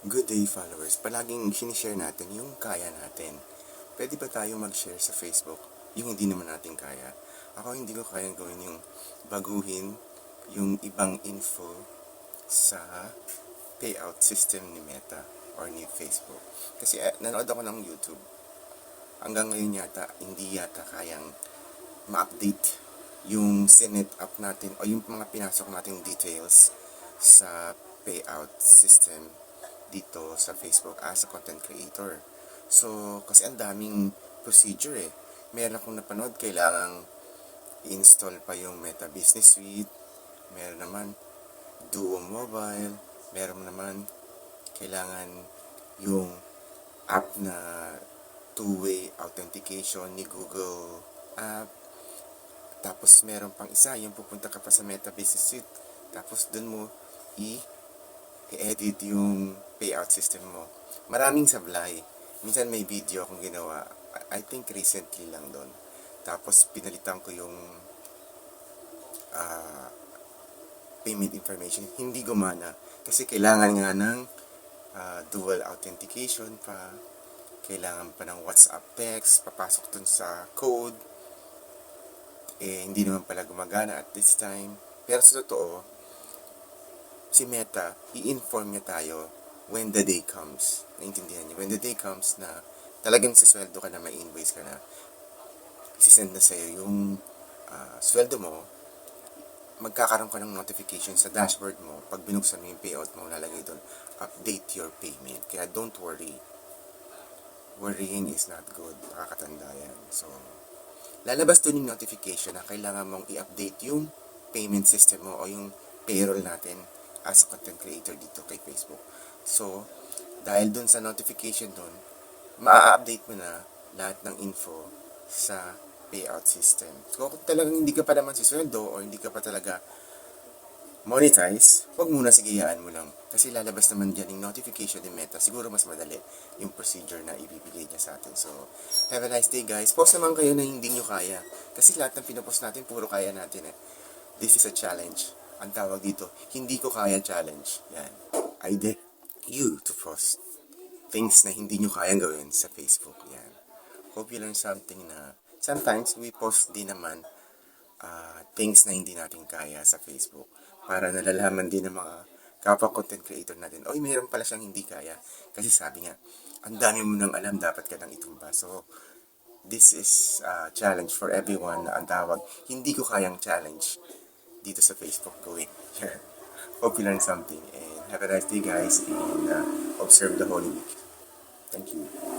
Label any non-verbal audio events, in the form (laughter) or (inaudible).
Good day followers, palaging sinishare natin yung kaya natin. Pwede ba tayo mag-share sa Facebook yung hindi naman natin kaya? Ako hindi ko kayang gawin yung baguhin yung ibang info sa payout system ni Meta or ni Facebook. Kasi eh, nanood ako ng YouTube. Hanggang ngayon yata, hindi yata kayang ma-update yung sinet up natin o yung mga pinasok nating details sa payout system dito sa Facebook as a content creator. So, kasi ang daming procedure eh. Meron akong napanood, kailangang install pa yung Meta Business Suite. Meron naman Duo Mobile. Meron naman kailangan yung app na two-way authentication ni Google app. Tapos meron pang isa, yung pupunta ka pa sa Meta Business Suite. Tapos dun mo i i-edit yung payout system mo. Maraming sablay. Minsan may video akong ginawa. I think recently lang doon. Tapos pinalitan ko yung ah, payment information. Hindi gumana. Kasi kailangan nga ng ah, dual authentication pa. Kailangan pa ng WhatsApp text. Papasok dun sa code. Eh, hindi naman pala gumagana at this time. Pero sa totoo, si Meta, i-inform niya tayo when the day comes. Naintindihan niyo? When the day comes na talagang sisweldo ka na, may invoice ka na, isisend na sa'yo yung ah, sweldo mo, magkakaroon ka ng notification sa dashboard mo. Pag binuksan mo yung payout mo, lalagay doon, update your payment. Kaya don't worry. Worrying is not good. Nakakatanda yan. So, lalabas doon yung notification na kailangan mong i-update yung payment system mo o yung payroll natin as a content creator dito kay Facebook. So, dahil dun sa notification dun, maa-update mo na lahat ng info sa payout system. So, kung talagang hindi ka pa naman sisweldo o hindi ka pa talaga monetize, wag muna sigayaan mo lang. Kasi lalabas naman dyan yung notification ni Meta. Siguro mas madali yung procedure na ibibigay niya sa atin. So, have a nice day guys. Post naman kayo na hindi nyo kaya. Kasi lahat ng pinopost natin, puro kaya natin eh. This is a challenge. Ang tawag dito, hindi ko kaya challenge. Yan. I dare you to post things na hindi nyo kayang gawin sa Facebook. Yan. Hope you learn something na sometimes we post din naman uh, things na hindi natin kaya sa Facebook para nalalaman din ng mga kapwa content creator natin, oy, mayroon pala siyang hindi kaya. Kasi sabi nga, ang dami mo nang alam, dapat ka nang itumba. So, this is a challenge for everyone na ang tawag, hindi ko kayang challenge dito sa Facebook gawin. (laughs) Hope you learned something and have a nice day guys and uh, observe the Holy Week. Thank you.